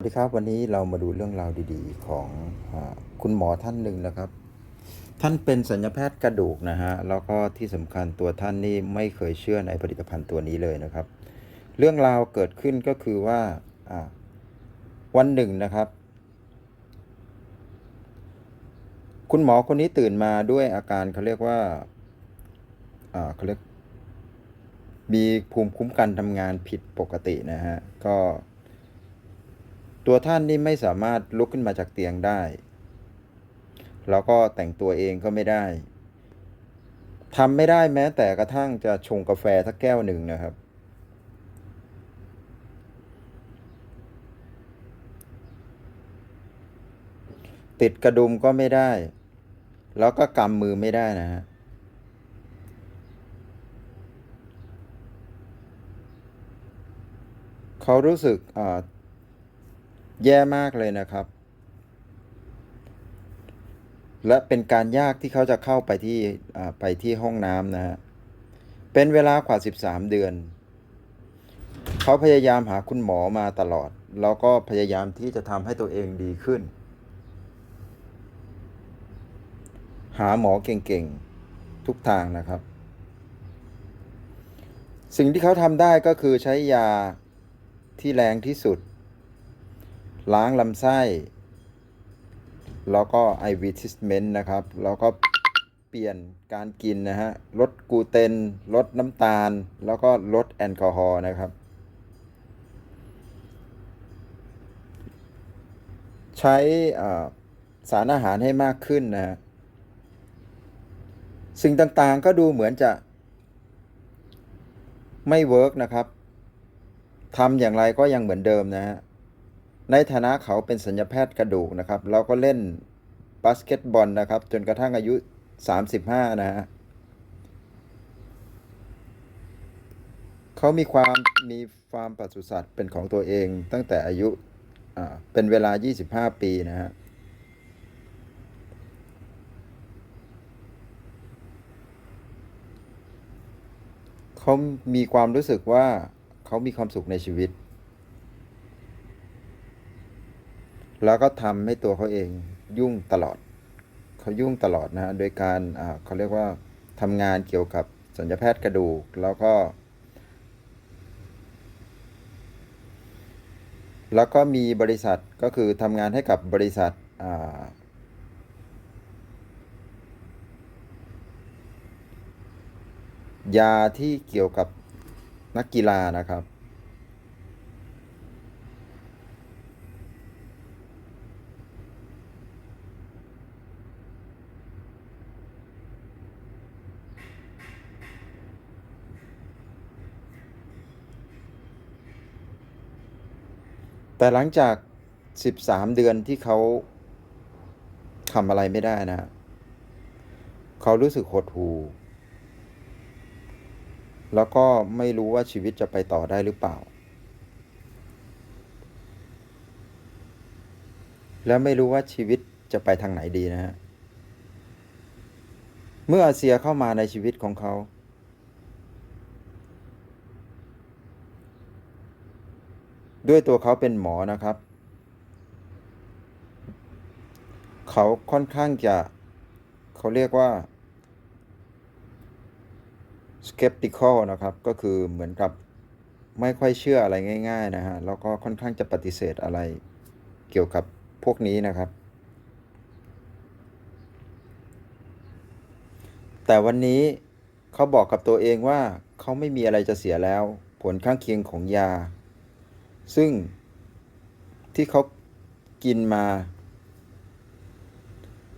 สวัสดีครับวันนี้เรามาดูเรื่องราวดีๆ ของอคุณหมอท่านหนึ่งนะครับ ท่านเป็นสัญญาแพทย์กระดูกนะฮะแล้วก็ที่สำคัญตัวท่านนี่ไม่เคยเชื่อในผลิตภัณฑ์ตัวนี้เลยนะครับ เรื่องราวเกิดขึ้นก็คือว่าวันหนึ่งนะครับ คุณหมอคนนี้ตื่นมาด้วยอาการเขาเรียกว่าเขาเรียกมีภูมิคุ้มกันทำงานผิดปกตินะฮะก็ ตัวท่านนี่ไม่สามารถลุกขึ้นมาจากเตียงได้ แล้วก็แต่งตัวเองก็ไม่ได้ทำไม่ได้แม้แต่กระทั่งจะชงกาแฟสักแก้วหนึ่งนะครับ ติดกระดุมก็ไม่ได้ แล้วก็กำมือไม่ได้นะฮะเขารู้สึกอ่า แย่มากเลยนะครับ และเป็นการยากที่เขาจะเข้าไปที่ไปที่ห้องน้ำนะฮะเป็นเวลากว่า 13 เดือน เขาพยายามหาคุณหมอมาตลอด แล้วก็พยายามที่จะทำให้ตัวเองดีขึ้น หาหมอเก่งๆ ทุกทางนะครับ สิ่งที่เขาทำได้ก็คือใช้ยาที่แรงที่สุด ล้างลำไส้ แล้วก็ IV treatment นะครับ แล้วก็เปลี่ยนการกินนะฮะ ลดกูเตน ลดน้ำตาล แล้วก็ลดแอลกอฮอล์นะครับ ใช้สารอาหารให้มากขึ้นนะฮะ สิ่งต่างๆก็ดูเหมือนจะไม่เวิร์กนะครับทำอย่างไรก็ยังเหมือนเดิมนะฮะ ในฐานะเขาเป็นสัญญาแพทย์กระดูกนะครับ เราก็เล่นบาสเกตบอลนะครับ จนกระทั่งอายุ 35 นะฮะเขามีความมีฟาร์มปศุสัตว์เป็นของตัวเองตั้งแต่อายุเป็นเวลา 25 ปีนะฮะเขามีความรู้สึกว่าเขามีความสุขในชีวิต แล้วก็ทำให้ตัวเขาเองยุ่งตลอด เขายุ่งตลอดนะฮะโดยการเขาเรียกว่าทำงานเกี่ยวกับสัญญาแพทย์กระดูกแล้วก็ แล้วก็มีบริษัทก็คือทำงานให้กับบริษัทยาที่เกี่ยวกับนักกีฬานะครับ แต่หลังจาก 13 เดือนที่เขาทำอะไรไม่ได้นะ เขารู้สึกหดหู่แล้วก็ไม่รู้ว่าชีวิตจะไปต่อได้หรือเปล่า แล้วไม่รู้ว่าชีวิตจะไปทางไหนดีนะฮะ เมื่ออาเซียเข้ามาในชีวิตของเขา ด้วยตัวเขาเป็นหมอนะครับ เขาค่อนข้างจะเขาเรียกว่า skeptical นะครับ ก็คือเหมือนกับไม่ค่อยเชื่ออะไรง่าย ๆ นะฮะ แล้วก็ค่อนข้างจะปฏิเสธอะไรเกี่ยวกับพวกนี้นะครับ แต่วันนี้เขาบอกกับตัวเองว่าเขาไม่มีอะไรจะเสียแล้ว ผลข้างเคียงของยา ซึ่งที่เขากินมา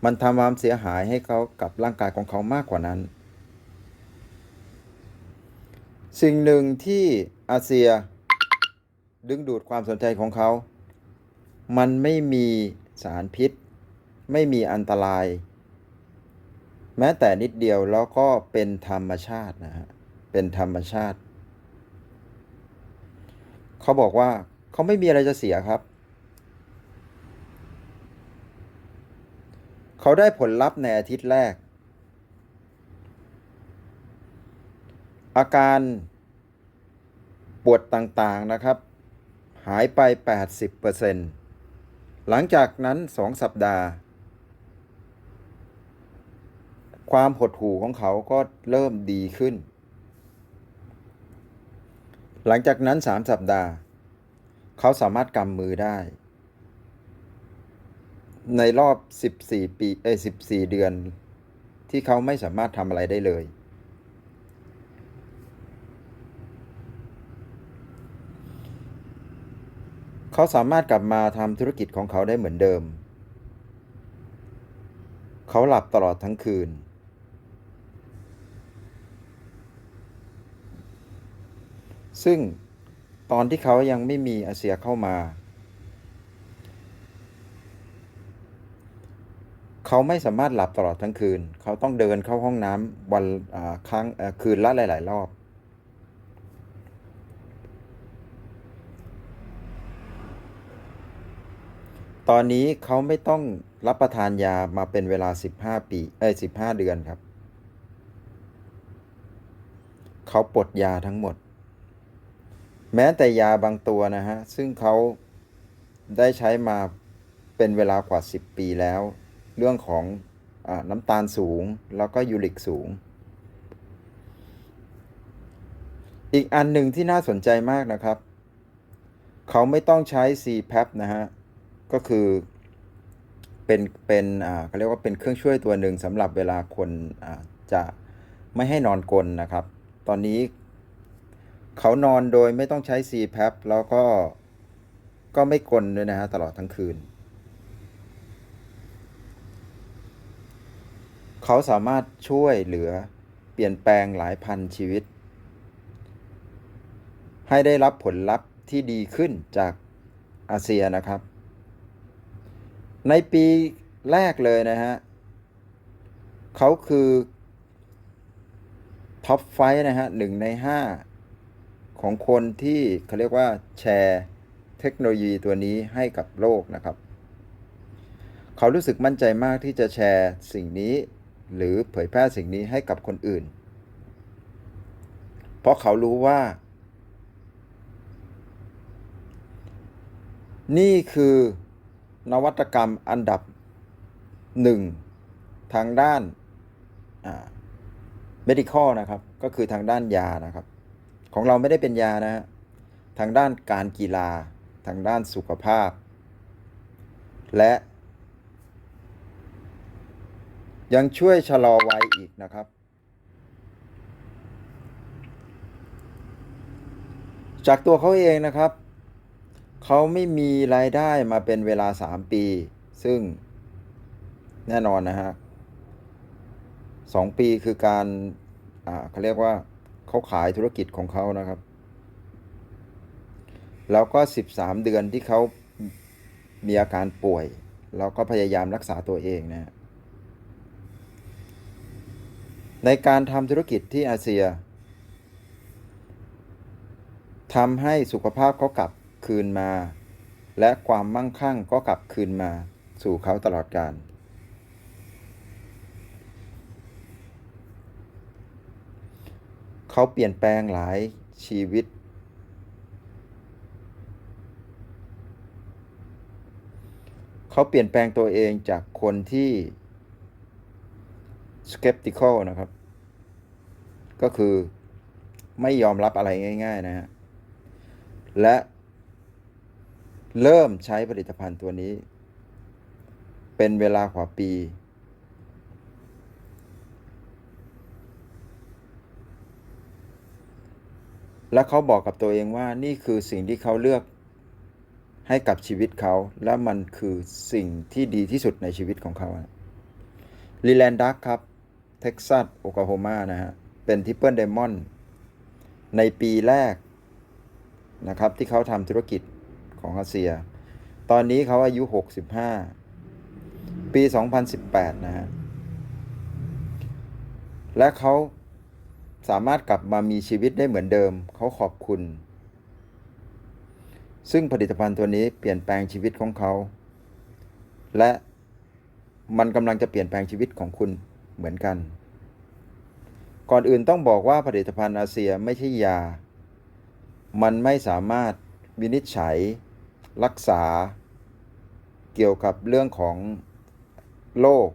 มันทำความเสียหายให้เขากับร่างกายของเขามากกว่านั้น สิ่งหนึ่งที่อาเซียดึงดูดความสนใจของเขา มันไม่มีสารพิษ ไม่มีอันตราย แม้แต่นิดเดียวแล้วก็เป็นธรรมชาตินะฮะ เป็นธรรมชาติ เขาบอกว่าเขาไม่มีอะไรจะเสียครับ เขาได้ผลลัพธ์ในอาทิตย์แรก อาการปวดต่างๆนะครับ หายไป 80%หลังจากนั้น 2 สัปดาห์ ความหดหู่ของเขาก็เริ่มดีขึ้น หลังจากนั้น 3 สัปดาห์ เขาสามารถกำมือได้ ในรอบ 14 ปีเอ้14 เดือน ที่เขาไม่สามารถทำอะไรได้เลย เขาสามารถกลับมาทำธุรกิจของเขาได้เหมือนเดิม เขาหลับตลอดทั้งคืน ซึ่งตอนที่เขายังไม่มีอาเซียเข้ามา เขาไม่สามารถหลับตลอดทั้งคืน เขาต้องเดินเข้าห้องน้ำวันอ่าครั้งคืนละหลาย ๆ รอบ ตอนนี้เขาไม่ต้องรับประทานยามาเป็นเวลา 15 ปีเอ้ย15 เดือนครับ เขาปลดยาทั้งหมด แม้แต่ยาบางตัวนะฮะ ซึ่งเขาได้ใช้มาเป็นเวลากว่า 10 ปีแล้ว เรื่องของอน้ำตาลสูงแล้วก็ยูริกสูง อีกอันหนึ่งที่น่าสนใจมากนะครับ เขาไม่ต้องใช้ CPAP นะฮะ ก็คือเป็นเป็นอ่าเขาเรียกว่าเป็นเครื่องช่วยตัวหนึ่งสำหรับเวลาคนจะไม่ให้นอนกลนนะครับ ตอนนี้ เขานอนโดยไม่ต้องใช้ CPAP แล้วก็ก็ไม่กลนด้วยนะฮะตลอดทั้งคืน เขาสามารถช่วยเหลือเปลี่ยนแปลงหลายพันชีวิต ให้ได้รับผลลัพธ์ที่ดีขึ้นจากอาเซียนะครับ ในปีแรกเลยนะฮะ เขาคือท็อปไฟนะฮะหนึ่งในห้า ของคนที่เขาเรียกว่าแชร์เทคโนโลยีตัวนี้ให้กับโลกนะครับ เขารู้สึกมั่นใจมากที่จะแชร์สิ่งนี้ หรือเผยแพร่สิ่งนี้ให้กับคนอื่น เพราะเขารู้ว่า นี่คือนวัตกรรมอันดับหนึ่งทางด้านอ่า medical นะครับ ก็คือทางด้านยานะครับ ของเราไม่ได้เป็นยานะฮะทางด้านการกีฬา ทางด้านสุขภาพ และ ยังช่วยชะลอวัยอีกนะครับ จากตัวเขาเองนะครับ เขาไม่มีรายได้มาเป็นเวลา 3 ปี ซึ่งแน่นอนนะฮะสองปีคือการ อ่าเขาเรียกว่า เขาขายธุรกิจของเขานะครับ แล้วก็ 13 เดือนที่เขามีอาการป่วย แล้วก็พยายามรักษาตัวเองนะฮะในการทำธุรกิจที่อาเซียทำให้สุขภาพเขากลับคืนมา และความมั่งคั่งก็กลับคืนมาสู่เขาตลอดการ เขาเปลี่ยนแปลงหลายชีวิต เขาเปลี่ยนแปลงตัวเองจากคนที่ skeptical นะครับ ก็คือไม่ยอมรับอะไรง่าย ๆ นะฮะ และเริ่มใช้ผลิตภัณฑ์ตัวนี้ เป็นเวลากว่าปี และเขาบอกกับตัวเองว่านี่คือสิ่งที่เขาเลือกให้กับชีวิตเขา และมันคือสิ่งที่ดีที่สุดในชีวิตของเขาลีแลนดักครับเท็กซัสโอคลาโฮมานะฮะ เป็นทิปเปิลไดมอนด์ในปีแรกนะครับที่เขาทำธุรกิจของอาเซีย ตอนนี้เขาอายุ 65 ปี 2018 นะฮะ และเขา สามารถกลับมามีชีวิตได้เหมือนเดิม เขาขอบคุณ ซึ่งผลิตภัณฑ์ตัวนี้เปลี่ยนแปลงชีวิตของเขา และมันกำลังจะเปลี่ยนแปลงชีวิตของคุณเหมือนกัน ก่อนอื่นต้องบอกว่าผลิตภัณฑ์อาเซียไม่ใช่ยา มันไม่สามารถวินิจฉัย รักษา เกี่ยวกับเรื่องของโรค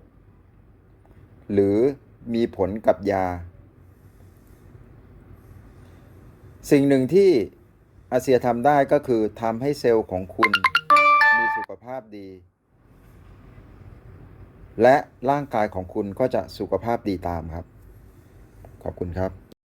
หรือมีผลกับยา สิ่งหนึ่งที่อาเซียทำได้ก็คือทำให้เซลล์ของคุณมีสุขภาพดี และร่างกายของคุณก็จะสุขภาพดีตามครับ ขอบคุณครับ